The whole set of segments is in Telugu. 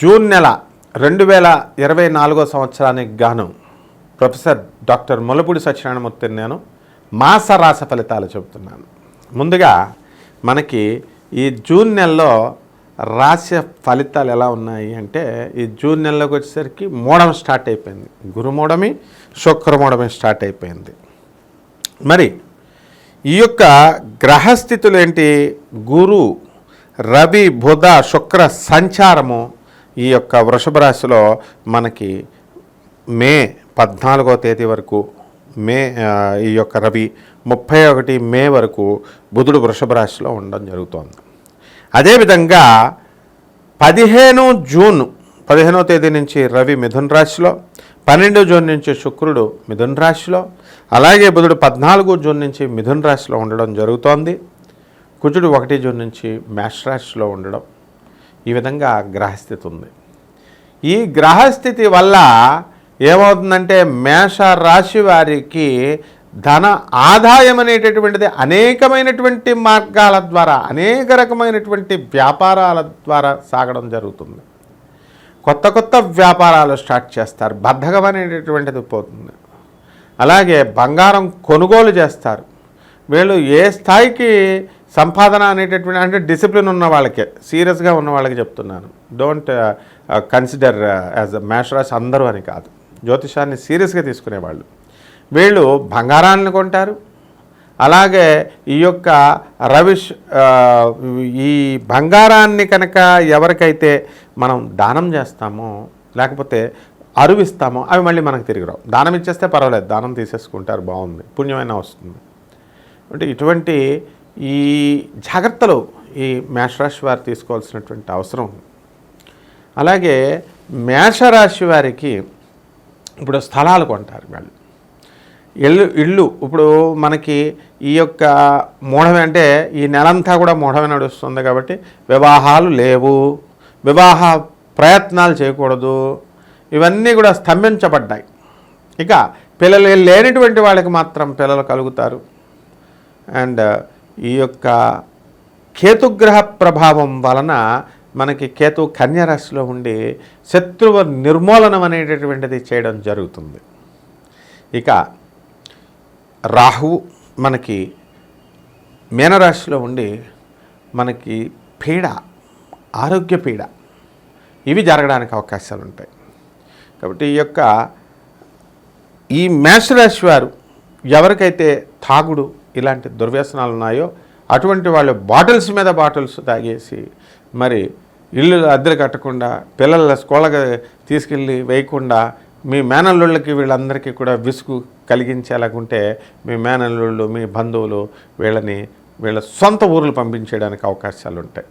జూన్ నెల రెండు వేల ఇరవై నాలుగో సంవత్సరానికి గాను ప్రొఫెసర్ డాక్టర్ ములపూడి సత్యనారాయణమూర్తి నేను మాస రాస ఫలితాలు చెబుతున్నాను. ముందుగా మనకి ఈ జూన్ నెలలో రాశి ఫలితాలు ఎలా ఉన్నాయి అంటే ఈ జూన్ నెలలోకి వచ్చేసరికి మూడం స్టార్ట్ అయిపోయింది. గురుమూడమి శుక్రమూడమి స్టార్ట్ అయిపోయింది. మరి ఈ యొక్క గ్రహస్థితులు ఏంటి? గురు రవి బుధ శుక్ర సంచారము ఈ యొక్క వృషభ రాశిలో మనకి మే పద్నాలుగో తేదీ వరకు మే ఈ యొక్క రవి ముప్పై ఒకటి మే వరకు బుధుడు వృషభ రాశిలో ఉండడం జరుగుతోంది. అదేవిధంగా పదిహేను జూన్ పదిహేనో తేదీ నుంచి రవి మిథున్ రాశిలో పన్నెండు జూన్ నుంచి శుక్రుడు మిథున్ రాశిలో అలాగే బుధుడు పద్నాలుగో జూన్ నుంచి మిథున్ రాశిలో ఉండడం జరుగుతోంది. కుజుడు ఒకటి జూన్ నుంచి మేష రాశిలో ఉండడం ఈ విధంగా గ్రహస్థితి ఉంది. ఈ గ్రహస్థితి వల్ల ఏమవుతుందంటే మేష రాశి వారికి ధన ఆదాయం అనేటటువంటిది అనేకమైనటువంటి మార్గాల ద్వారా అనేక రకమైనటువంటి వ్యాపారాల ద్వారా సాగడం జరుగుతుంది. కొత్త కొత్త వ్యాపారాలు స్టార్ట్ చేస్తారు బద్ధకం అనేటటువంటిది పోతుంది. అలాగే బంగారం కొనుగోలు చేస్తారు. వీళ్ళు ఏ స్థాయికి సంపాదన అనేటటువంటి అంటే డిసిప్లిన్ ఉన్న వాళ్ళకే. సీరియస్గా ఉన్న వాళ్ళకి చెప్తున్నాను. డోంట్ కన్సిడర్ యాజ్ అ మేషరాశి అందరూ అని కాదు. జ్యోతిషాన్ని సీరియస్గా తీసుకునేవాళ్ళు వీళ్ళు. బంగారాన్ని కొంటారు. అలాగే ఈ యొక్క రవిష్ uh, ఈ బంగారాన్ని కనుక ఎవరికైతే మనం దానం చేస్తామో లేకపోతే అరువిస్తామో అవి మళ్ళీ మనకు తిరిగి రావు. దానం ఇచ్చేస్తే పర్వాలేదు. దానం తీసేసుకుంటారు బాగుంది. పుణ్యమైన వస్తుంది. అంటే ఇటువంటి ఈ జాగ్రత్తలు ఈ మేషరాశి వారు తీసుకోవాల్సినటువంటి అవసరం. ఉంది అలాగే మేషరాశి వారికి ఇప్పుడు స్థలాలు కొంటారు వాళ్ళు. ఇల్లు ఇల్లు ఇప్పుడు మనకి ఈ యొక్క మూఢమే అంటే ఈ నెలంతా కూడా మూఢమే నడుస్తుంది కాబట్టి వివాహాలు లేవు. వివాహ ప్రయత్నాలు చేయకూడదు. ఇవన్నీ కూడా స్తంభించబడ్డాయి. ఇక పిల్లలు లేనటువంటి వాళ్ళకి మాత్రం పిల్లలు కలుగుతారు. అండ్ ఈ యొక్క కేతుగ్రహ ప్రభావం వలన మనకి కేతు కన్యరాశిలో ఉండి శత్రువు నిర్మూలనం అనేటటువంటిది చేయడం జరుగుతుంది. ఇక రాహువు మనకి మీనరాశిలో ఉండి మనకి పీడ ఆరోగ్య పీడ ఇవి జరగడానికి అవకాశాలు ఉంటాయి. కాబట్టి ఈ యొక్క ఈ మేషరాశి వారు ఎవరికైతే తాగుడు ఇలాంటి దుర్వ్యసనాలు ఉన్నాయో అటువంటి వాళ్ళు బాటిల్స్ మీద బాటిల్స్ తాగేసి మరి ఇల్లు అద్దెలు కట్టకుండా పిల్లల స్కూళ్ళకి తీసుకెళ్ళి వేయకుండా మీ మేనల్లుళ్ళకి వీళ్ళందరికీ కూడా విసుగు కలిగించేలాగుంటే మీ మేనల్లుళ్ళు మీ బంధువులు వీళ్ళని వీళ్ళ సొంత ఊర్లు పంపించేయడానికి అవకాశాలు ఉంటాయి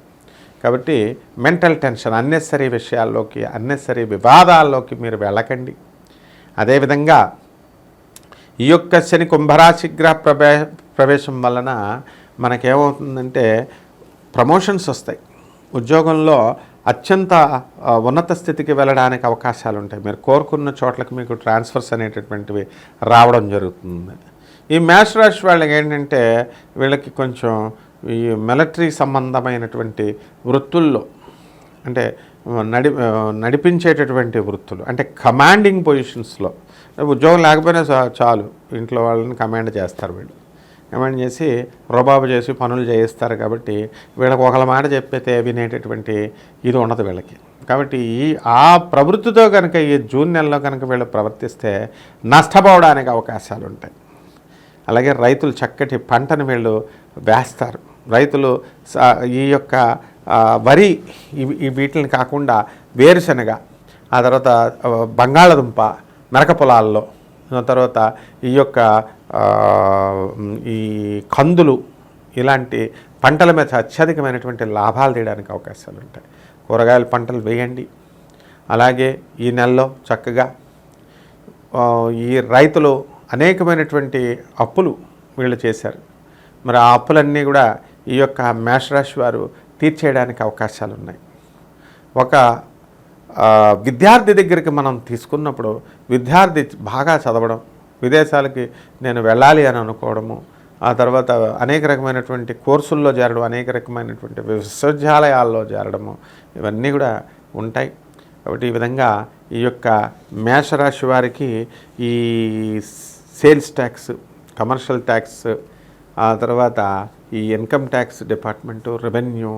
కాబట్టి మెంటల్ టెన్షన్ అన్నెసరీ విషయాల్లోకి అన్నెసరీ వివాదాల్లోకి మీరు వెళ్ళకండి. అదేవిధంగా ఈ యొక్క శని కుంభరాశిగ్ర గ్రహ ప్రవేశం వలన మనకేమవుతుందంటే ప్రమోషన్స్ వస్తాయి. ఉద్యోగంలో అత్యంత ఉన్నత స్థితికి వెళ్ళడానికి అవకాశాలు ఉంటాయి మీరు కోరుకున్న చోట్లకి మీకు ట్రాన్స్ఫర్స్ అనేటటువంటివి రావడం జరుగుతుంది. ఈ మ్యాచ్ రాశి వాళ్ళకి ఏంటంటే వీళ్ళకి కొంచెం ఈ మిలిటరీ సంబంధమైనటువంటి వృత్తుల్లో అంటే నడి నడిపించేటటువంటి వృత్తులు అంటే కమాండింగ్ పొజిషన్స్లో ఉద్యోగం లేకపోయినా చాలు ఇంట్లో వాళ్ళని కమాండ్ చేస్తారు వీళ్ళు. ఏమని చేసి రుబాబు చేసి పనులు చేయిస్తారు కాబట్టి వీళ్ళకి ఒకళ్ళ మాట చెప్పితే వినేటటువంటి ఇది ఉండదు వీళ్ళకి. కాబట్టి ఈ ఆ ప్రవృత్తితో కనుక ఈ జూన్ నెలలో కనుక వీళ్ళు ప్రవర్తిస్తే నష్టపోవడానికి అవకాశాలు ఉంటాయి. అలాగే రైతులు చక్కటి పంటను వీళ్ళు వేస్తారు. రైతులు స- ఈ యొక్క వరి ఈ వీటిని కాకుండా వేరుశనగ ఆ తర్వాత బంగాళదుంప మెరక పొలాల్లో తర్వాత ఈ యొక్క ఈ కందులు ఇలాంటి పంటల మీద అత్యధికమైనటువంటి లాభాలు తీయడానికి అవకాశాలు ఉంటాయి. కూరగాయల పంటలు వేయండి. అలాగే ఈ నెలలో చక్కగా ఈ రైతులు అనేకమైనటువంటి అప్పులు వీళ్ళు చేశారు. మరి ఆ అప్పులన్నీ కూడా ఈ యొక్క మేషరాశి వారు తీర్చేయడానికి అవకాశాలు ఉన్నాయి. ఒక విద్యార్థి దగ్గరికి మనం తీసుకున్నప్పుడు విద్యార్థి బాగా చదవడం విదేశాలకి నేను వెళ్ళాలి అని అనుకోవడము ఆ తర్వాత అనేక రకమైనటువంటి కోర్సుల్లో చేరడం అనేక రకమైనటువంటి విశ్వవిద్యాలయాల్లో చేరడము ఇవన్నీ కూడా ఉంటాయి. కాబట్టి ఈ విధంగా ఈ యొక్క మేషరాశి వారికి ఈ సేల్స్ ట్యాక్స్ కమర్షియల్ ట్యాక్స్ ఆ తర్వాత ఈ income tax department revenue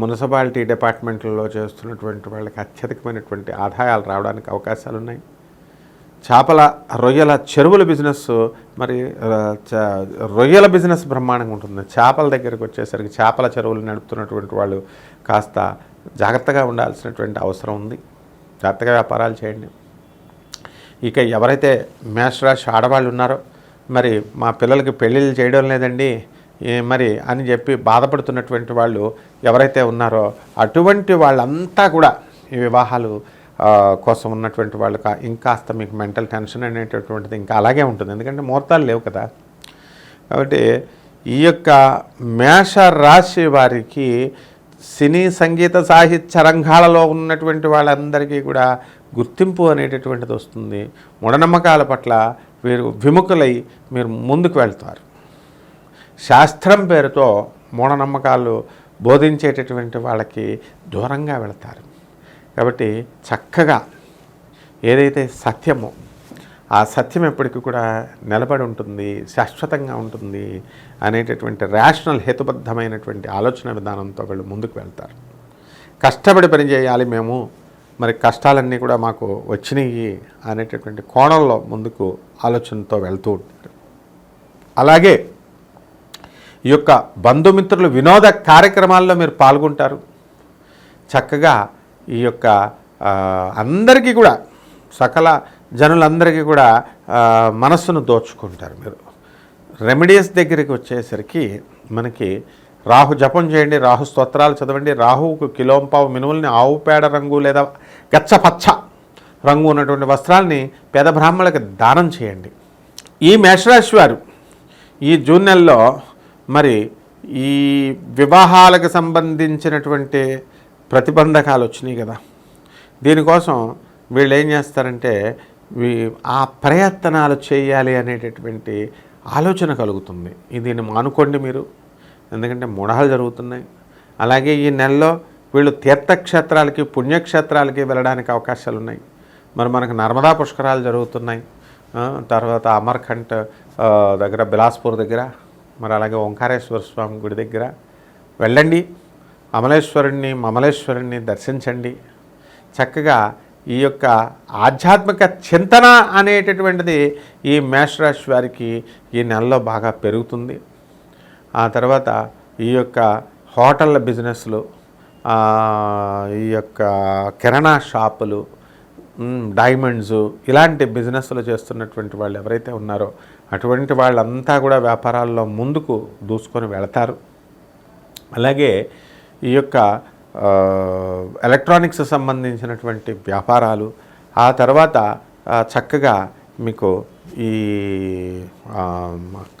municipality డిపార్ట్మెంట్లలో చేస్తున్నటువంటి వాళ్ళకి అత్యధికమైనటువంటి ఆదాయాలు రావడానికి అవకాశాలు ఉన్నాయి చేపల రొయ్యల చెరువుల బిజినెస్ మరి రొయ్యల బిజినెస్ బ్రహ్మాండంగా ఉంటుంది. చేపల దగ్గరికి వచ్చేసరికి చేపల చెరువులు నడుపుతున్నటువంటి వాళ్ళు కాస్త జాగ్రత్తగా ఉండాల్సినటువంటి అవసరం ఉంది. జాగ్రత్తగా వ్యాపారాలు చేయండి. ఇక ఎవరైతే మేషరాశి ఆడవాళ్ళు ఉన్నారో మరి మా పిల్లలకి పెళ్ళిళ్ళు చేయడం లేదండి. మరి అని చెప్పి బాధపడుతున్నటువంటి వాళ్ళు ఎవరైతే ఉన్నారో అటువంటి వాళ్ళంతా కూడా ఈ వివాహాలు కోసం ఉన్నటువంటి వాళ్ళు ఇంకాస్త మీకు మెంటల్ టెన్షన్ అనేటటువంటిది ఇంకా అలాగే ఉంటుంది. ఎందుకంటే ముహూర్తాలు లేవు కదా. కాబట్టి ఈ యొక్క మేష రాశి వారికి సినీ సంగీత సాహిత్య రంగాలలో ఉన్నటువంటి వాళ్ళందరికీ కూడా గుర్తింపు అనేటటువంటిది వస్తుంది. మూఢనమ్మకాల పట్ల వీరు విముఖులై మీరు ముందుకు వెళ్తారు. శాస్త్రం పేరుతో మూఢనమ్మకాలు బోధించేటటువంటి వాళ్ళకి దూరంగా వెళతారు. కాబట్టి చక్కగా ఏదైతే సత్యమో ఆ సత్యం ఎప్పటికీ కూడా నిలబడి ఉంటుంది శాశ్వతంగా ఉంటుంది అనేటటువంటి రేషనల్ హేతుబద్ధమైనటువంటి ఆలోచన విధానంతో వీళ్ళు ముందుకు వెళ్తారు. కష్టపడి పని చేయాలి మేము మరి కష్టాలన్నీ కూడా మాకు వచ్చినాయి అనేటటువంటి కోణంలో ముందుకు ఆలోచనతో వెళ్తూ ఉంటారు. అలాగే ఈ యొక్క బంధుమిత్రులు వినోద కార్యక్రమాల్లో మీరు పాల్గొంటారు. చక్కగా ఈ యొక్క అందరికీ కూడా సకల జనులందరికీ కూడా మనస్సును దోచుకుంటారు మీరు. రెమెడీస్ దగ్గరికి వచ్చేసరికి మనకి రాహు జపం చేయండి రాహు స్తోత్రాలు చదవండి రాహువుకు కిలోంపావు మినువుల్ని ఆవు పేడ రంగు లేదా గచ్చపచ్చ రంగు ఉన్నటువంటి వస్త్రాల్ని పేద బ్రాహ్మణులకు దానం చేయండి. ఈ మేషరాశి వారు ఈ జూన్ నెలలో మరి ఈ వివాహాలకు సంబంధించినటువంటి ప్రతిబంధకాలు వచ్చినాయి కదా. దీనికోసం వీళ్ళు ఏం చేస్తారంటే వీ- ఆ ప్రయత్నాలు చేయాలి అనేటటువంటి ఆలోచన కలుగుతుంది. దీన్ని మానుకోండి మీరు. ఎందుకంటే మూఢాలు జరుగుతున్నాయి. అలాగే ఈ నెలలో వీళ్ళు తీర్థక్షేత్రాలకి పుణ్యక్షేత్రాలకి వెళ్ళడానికి అవకాశాలు ఉన్నాయి. మరి మనకు నర్మదా పుష్కరాలు జరుగుతున్నాయి. తర్వాత అమర్కంట్ దగ్గర బిలాస్పూర్ దగ్గర. మరి అలాగే ఓంకారేశ్వర స్వామి గుడి దగ్గర వెళ్ళండి. అమలేశ్వరుణ్ణి మమలేశ్వరుణ్ణి దర్శించండి. చక్కగా ఈ యొక్క ఆధ్యాత్మిక చింతన అనేటటువంటిది ఈ మేషరాశి వారికి ఈ నెలలో బాగా పెరుగుతుంది. ఆ తర్వాత ఈ యొక్క హోటళ్ళ బిజినెస్లు ఈ యొక్క కిరాణా షాపులు డైమండ్స్ ఇలాంటి బిజినెస్లు చేస్తున్నటువంటి వాళ్ళు ఎవరైతే ఉన్నారో అటువంటి వాళ్ళంతా కూడా వ్యాపారాల్లో ముందుకు దూసుకొని వెళతారు. అలాగే ఈ యొక్క ఎలక్ట్రానిక్స్ సంబంధించినటువంటి వ్యాపారాలు ఆ తర్వాత చక్కగా మీకు ఈ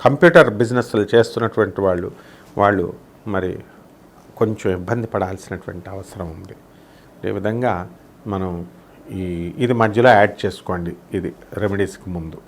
కంప్యూటర్ బిజినెస్లు చేస్తున్నటువంటి వాళ్ళు వాళ్ళు మరి కొంచెం ఇబ్బంది పడాల్సినటువంటి అవసరం ఉంది. ఈ విధంగా మనం ఈ ఇది మధ్యలో యాడ్ చేసుకోండి. ఇది రెమెడీస్కి ముందు.